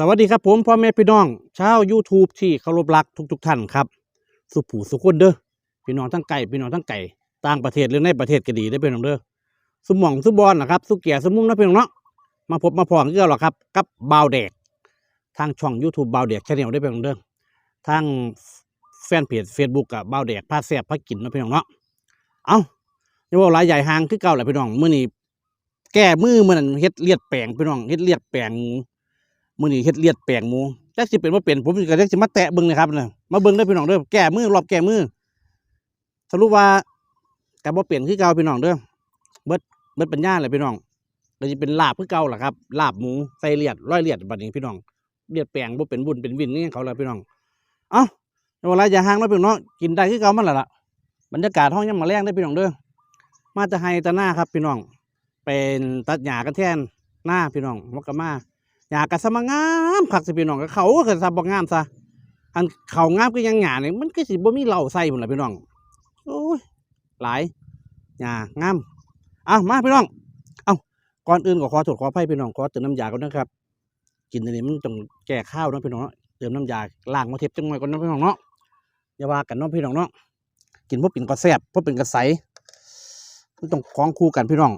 สวัสดีครับผมพ่อแม่พี่น้องชาว YouTube ที่เคารพรักทุกๆทท่านครับ สุผูสุคนเด้อพี่น้องทั้งไก่พี่น้องทั้งไก่ต่างประเทศหรือในประเทศก็ดีได้อพี่น้องเด้อสมองสุบอลนะครับ สุเกียสมุงนะพี่น้องเนาะมาพบมาพอกันก็หรอครับ กับบาวแดกทางช่อง YouTube บาวแดกชาแนลได้อพี่น้องเด้อทางแฟนเพจ Facebook กับบาวแดกพาแซ่บพากินนะพี่น้องเนาะเอาอย่าว่าหลายใหญ่หางคือเก่าแหละพี่น้องเมื้อนี้แก้มือมื้อนั้นเฮ็ดเลียดแปลงพี่น้องเฮ็ดเลียดแปลง มือนี้เฮ็ดเลียดแปลงหมูจักสิเป็นบ่เป็นผมก็จักสิมาแตะเบิ่งนะครับน่ะมาเบิ่งเด้อพี่น้องเด้อแก้มือรอบแก้มือสรุปว่าก็บ่เปลี่ยนคือเก่าพี่น้องเด้อเบิดเบิดปัญญาเลยพี่น้องก็สิเป็นลาบคือเก่าล่ะครับลาบหมูใส่เลียดร้อยเลียดบัดนี้พี่น้องเลียดแปลงบ่เป็นบุญเป็นวินนี่เขาแล้วพี่น้องเอ้าเวลาอย่าห่างนะพี่น้องกินได้คือเก่ามันล่ะล่ะบรรยากาศห้องยามมื้อแลงเด้พี่น้องเด้อมาแตะไห้ตะหน้าครับพี่น้อง เป็นตัดหญ้ากันแทนหน้าพี่น้องมกกะมา หยากะสมางามคักสิพี่น้องก็เขาก็คือซะบ่งามซะอันเขางามก็ยังหยานี่มันก็สิบ่มีเหล้าใส่พุ่นล่ะพี่น้องโอ้ยหลายหยางามเอามาพี่น้อง เอาก่อนอื่นก็ขอโทษขออภัยพี่น้องขอเติมน้ำยาก่อนนะครับ กินอันนี้มันต้องแก้ข้าวนะพี่น้องเติมน้ำยาล้างมาเทปจังหน่อยก่อนนะพี่น้องเนาะอย่าว่ากันเนาะพี่น้องเนาะกินบ่เป็นก็แซ่บบ่เป็นก็ใสมันต้องของคู่กันพี่น้อง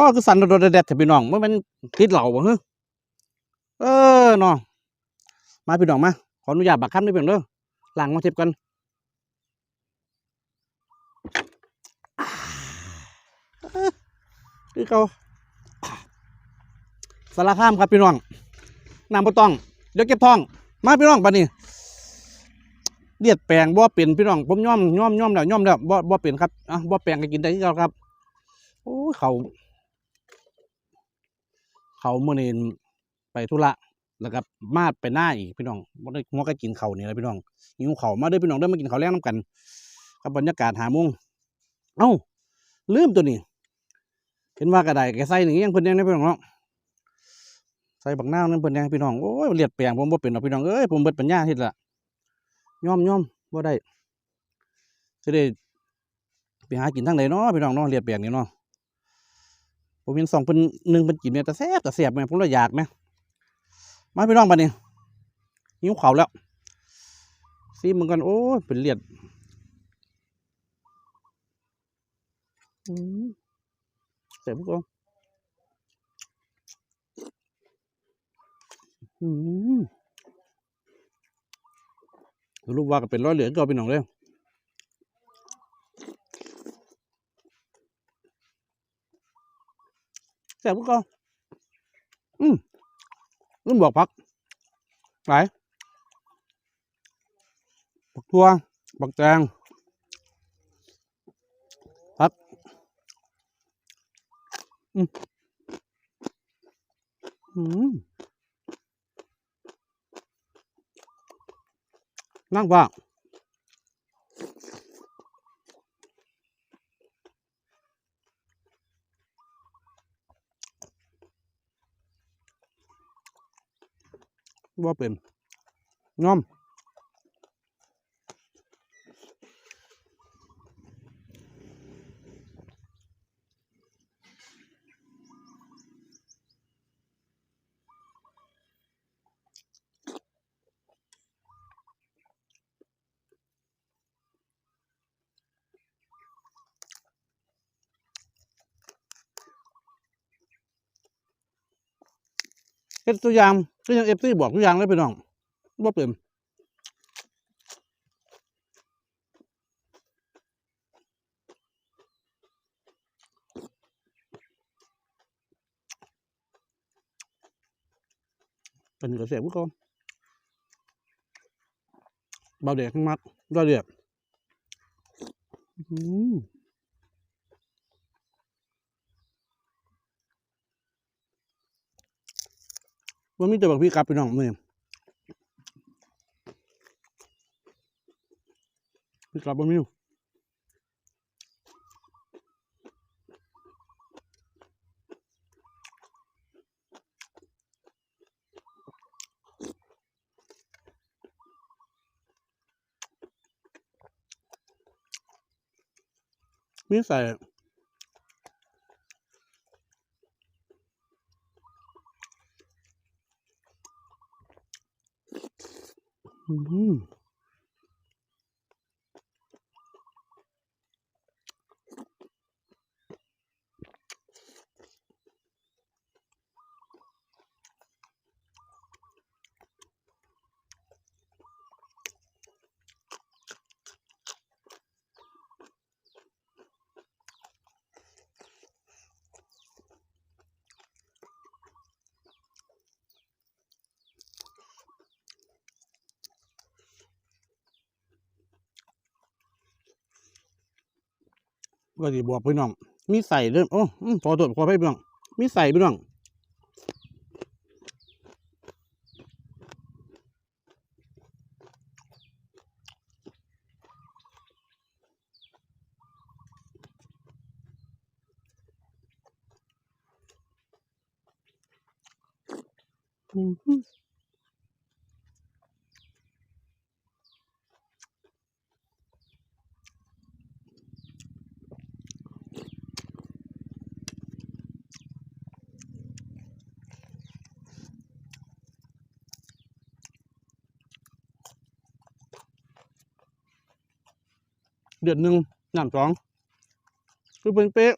ก็คือสันโดดๆเด็ดแต่พี่น้องว่ามันติดเหล่าบ่ฮึเออเนาะมาพี่น้องมาขออนุญาตบักคั้นด้วยเพียงเด้อล้างมาเทียบกันคือเขาสารคามครับพี่น้องน้ำบ่ต้องเดี๋ยวเก็บท้อง มาพี่น้องปานี้เลียดแปลงบ่เป็นพี่น้องผมย่อมย่อมย่อมแล้วย่อมแล้วบ่บ่เป็นครับอะบ่แปลงก็กินได้ที่เราครับโอ้เขา เขาเมื่อเนไปธุระแล้วก็มาดไปหน้าอีกพี่น้องบ่ได้หัวก็กินเขาวนี่แหละพี่น้องหิวเขามาด้อพี่น้องเด้มากินเขาวแรงน้ำกันกับบรรยากาศหามุงเอ้าลืมตัวนี้ เห็นว่ากระไดแกใส่หนึ่งยังเพิ่นยังได้พี่น้องเนาะใส่บักหน้านั่นเพิ่นยังพี่น้องโอ้ยเลียดแปลงผมบ่เป็นหรอกพี่น้องเอ้ยผมเบิดปัญญาเฮ็ดละย่อมย่อมบ่ได้สิได้ไปหากินทางไหนเนาะพี่น้องเนาะเลียดแปลงนี่เนาะ ผมเห็นสองเป็นหนึ่งเป็นกินเนี่ยแต่แซ่บแต่แซ่บไหมผมเลยอยากไหมมาพี่น้องบัดนี้หิวเขาวแล้วซีมึงกันโอ้เป็นเลียดเสร็จพวกเราอืมรูปว่าก็เป็นร้อยเหลือก็พี่น้องเลย แซ่บกเขาอืมรุ่นบอกพักไหลายบักทั่วบักแตงพักอืมอืมนั่งว่า ว่าเป็นน้อม เฮ็ดตัวอย่างก็ยังเอฟซีบอกตัวอย่างเลยพี่น้องว่าเป็นเป็นกระแสพวกเขาเบาเด็กมัดเบาเด็กอืม มันมีแต่บักพี่กลับพี่น้องนี่พี่กลับบ่มีมีใส่ อืม ก็ดีบอกพี่น้อง มีใส่เด้อโอ้อืมขอโทษขอให้พี่น้อง มีใส่พี่น้องอืม ดือนหนึ่งน้ำสองคือเป็นเป๊ะ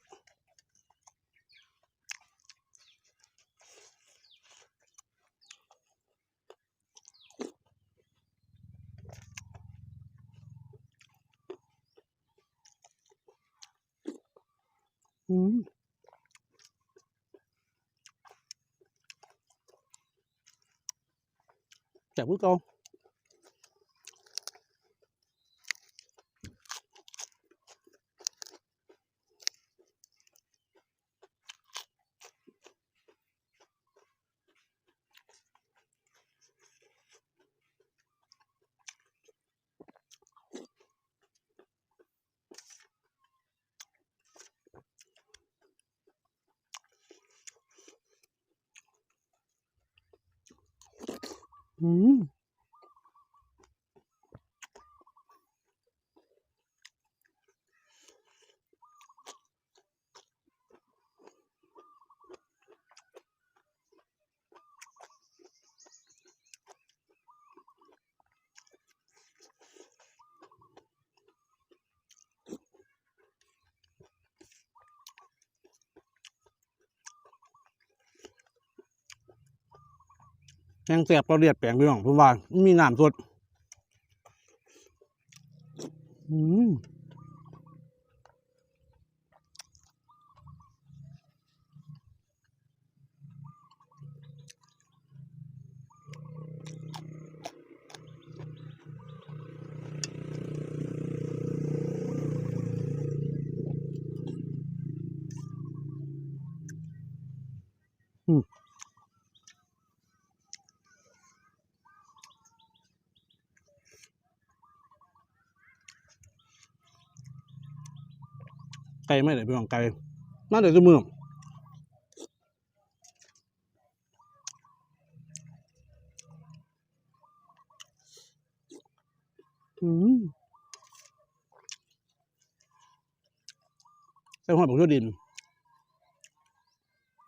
อืมแต่พูดเกาอื ม แห้งแสบเราเลียดแปลงพี่น้องผมว่ามีน้ำสดอืม ก่ไม่ได้พี่น้องไก่มาดี๋ยวจะมืออืมใส่หัวผมชั่วดิน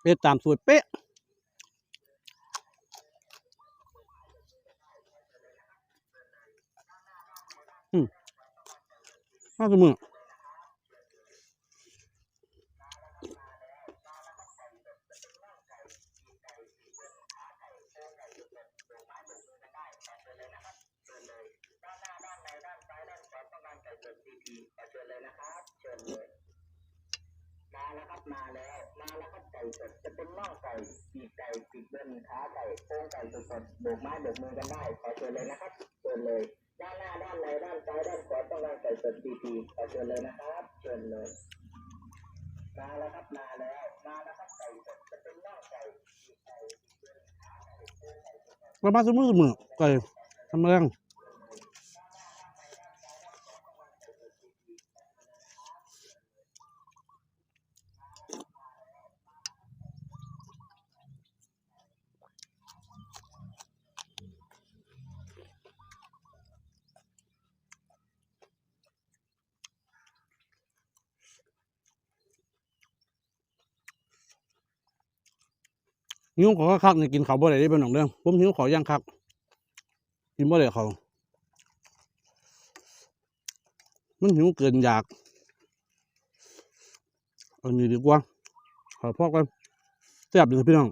เป็ดตามสูตรเป๊ะอืมมาสมือ เชิญเลยนะครับ เชิญเลย มาแล้วครับ มาแล้ว มาแล้วครับไก่สด จะเป็นน่องไก่ปีกไก่ปีกเบิ้ลขาไก่โครงไก่สดๆโบกไม้โบกมือกันได้ ขอเชิญเลยนะครับ เชิญเลย ด้านหน้า ด้านในด้านซ้าย ด้านขวาต้องการไก่สดปีกขอเชิญเลยนะครับ เชิญเลย มาแล้วครับ มาแล้ว มาแล้วครับไก่สด จะเป็นน่องไก่ปีกไก่ปีกเบิ้ลขาไก่โครงไก่สดๆประมาณสมือสมือไก่ทำแรง หิวขอคักเนี่ยกินเขาบ่ได้ได้เป็นหนองเรื่องผมหิวขอย่างคักกินบ่ได้เขามันหิวเกินอยากอันนี้ดีกว่าขอพ่อกันแซ่บดีครัพี่น้อง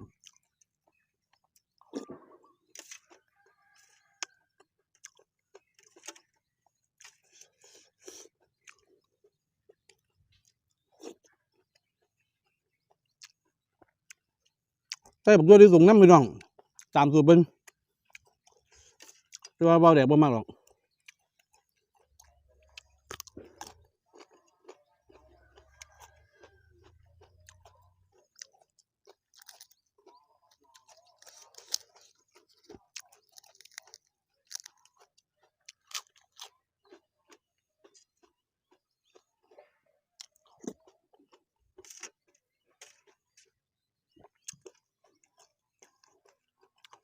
ใส่บักตัวที่สูงน้ำพี่น้อง ตามสูตรเป็นแต่ว่าเบาแดดบ่มากหรอก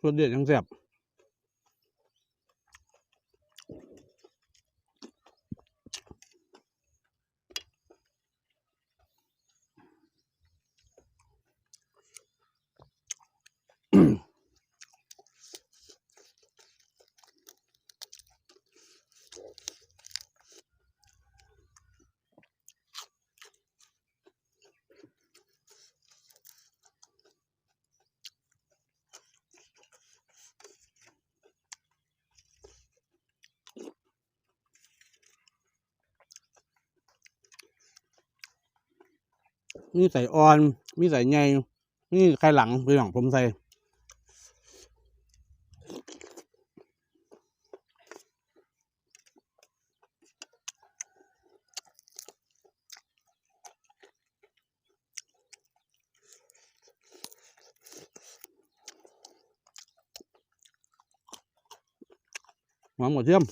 รสเด็ดยังแซ่บ มีใส่อ่อน มีใส่ใหญ่มีไข่หลังพี่น้องผมใส่หอมกระเทียม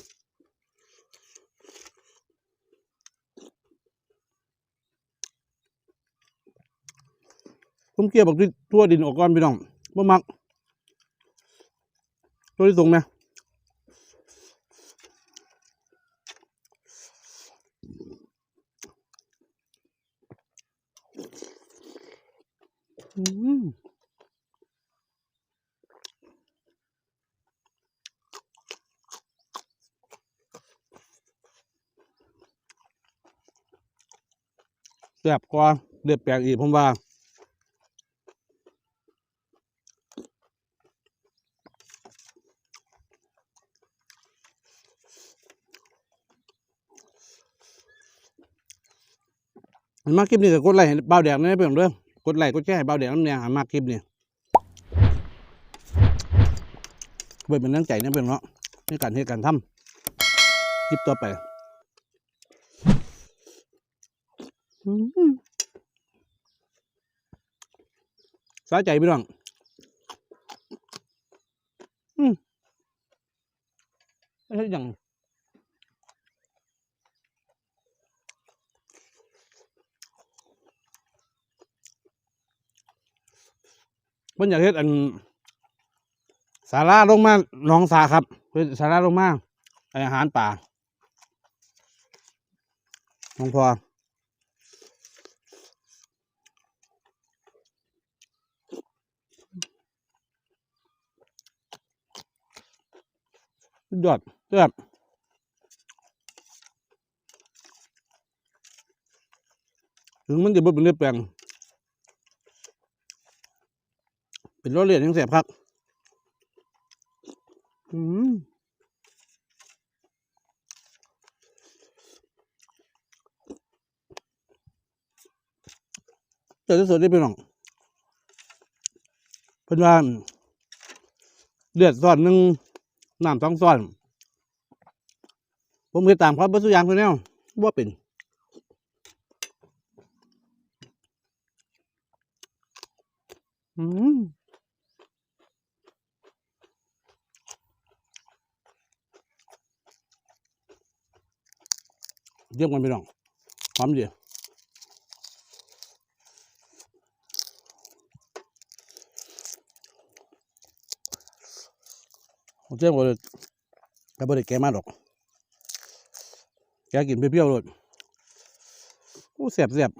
ผมเกี่ยวบอกที่ทั่วดินออกก่อนพี่น้องบ่มักตัวที่สูงนะอืมแซ่บกว่าเดือดแปลกอีกผมว่า มันมากคลิปนี้ก็กดไลค์ให้เบาแดงนะเพื่อนเด้อกดไลค์กดแชร์ให้เบาแดงน้ำแดงหามากคลิปนี้เบิดเป็นน้ำใจนะเพื่อนเนาะในการเหตุการทำคลิปต่อไปสาใจพี่น้องอืมไม่ใช่อย่าง เพิ่นอยากเฮ็ดอันสาราลงมาหนองสาครับเพิ่นสาราลงมาอาหารป่าหลวงพอสุดอดเจ้บถึงมันจะบ่เป็นเรื่องแปลง เป็นรถเรียนยังเสียบครับอืมเจอที่สุดที่เป็นหนองเพิ่อนว่าเลือดซ้อนหนึ่งน้ำสองซ้อน ผมเคยตามครับบ่สุยางเพิ่นแนวบ่เป็นอืม เยี่ยมกันไปน้องหอมดีผมเจ้าบ่ได้แต่บ่ได้แกมาดอก แกกินเปรี้ยวๆเลยโอ้แซ่บแซ่บ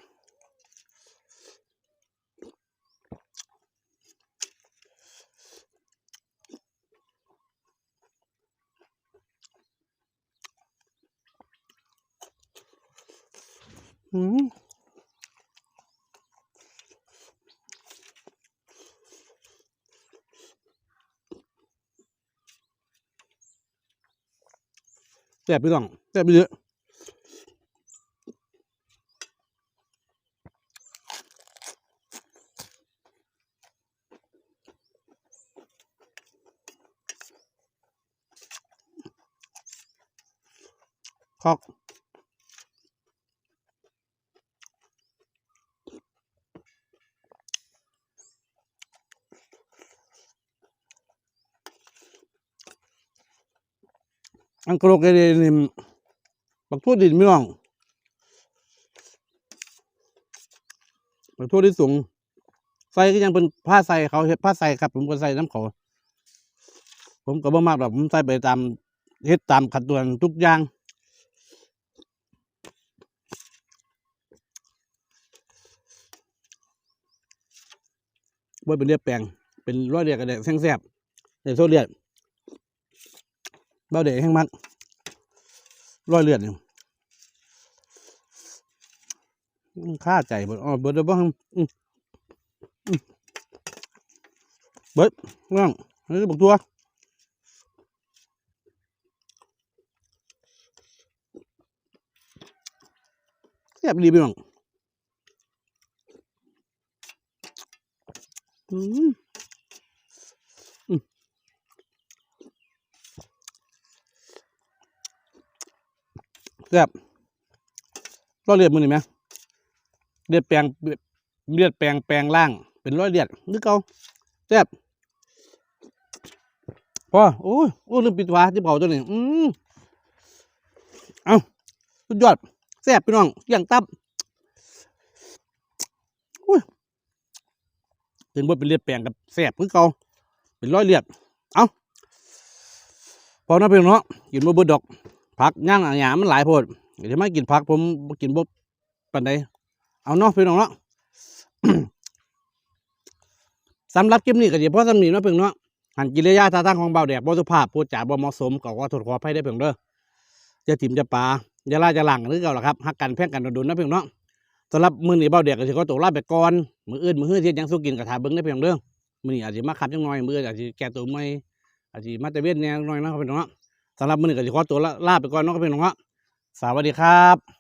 มแซ่บพี่น้องแซ่บไปเยอะคอก อังกฤษเดนิมบักทั่วดินไม่น้องบักทั่วที่สูงใส่ก็ยังเป็นผ้าใส่เขาเฮ็ดผ้าใส่ครับ ผมก็ใส่น้ำเขาผมก็บ่มากหรอกผมใส่ไปตามเฮ็ดตามขัดตวนทุกอย่างว่าเป็นเรียบแปลงเป็นร้อยเรียกกระเดะแซงแซบในโซเลียด เบาเดะแห้งมักร้อยเลือดนี่ค่าใจเบิดอ๋อเบิดเด้บ้างเบิดน้องนี่บอกตัวแซ่บดีพี่น้องอืม แซ่บร้อยเลือดมือนี่ไหมเลือดแปลงเลือดแปลงแปลงล่าง เป็นร้อยเลือดนึกเอาแซ่บพอโอ้ยโอ้ยลืมปิดฝาที่เผาตัวนี้อืมเอาสุดยอดแซ่บพี่น้องอย่างตับอุ้ยเป็นว่าเป็นเลือดแปลงกับแซ่บคือเก่าเป็นร้อยเลือดเอาพอนะเพียงเนาะกินบ่เบิดดอก ผักย่างอาหยามันหลายโพดเดี๋ยวไม่กินผักผมกินบ่ปันใดเอาเนาะพี่น้องเนาะสำหรับคลิปนี้ก็สิพอสำนีเนาะเพิ่งเนาะหันกิริยาท่าทางของเบาแดกบ่สุภาพพูดจาบ่เหมาะสมก็ขอโทษขออภัยได้เพิ่งเด้อจะถิ่มจะปลาอย่าล่าจะหลังหรือเก่าล่ะครับฮักกันแพ่งกันโดนๆนะเพิ่งเนาะสำหรับมื้อนี้เบาแดกก็สิขอตัวลาไปก่อนมืออื่นมื้อฮื้อที่ยังสู้กินก็ท่าเบิ่งได้เพิ่งเด้อมื้อนีอาจสิมาขับจังน่อยมืออื่นอาจสิแก้ตัวใหม่อาจสิมาแต่เว้นแน่หน่อยนะครับพี่งเนาะ สำหรับมื้อนี้ก็สิขอตัวลาลาไปก่อนเนาะครับพี่น้องเนาะสวัสดีครับ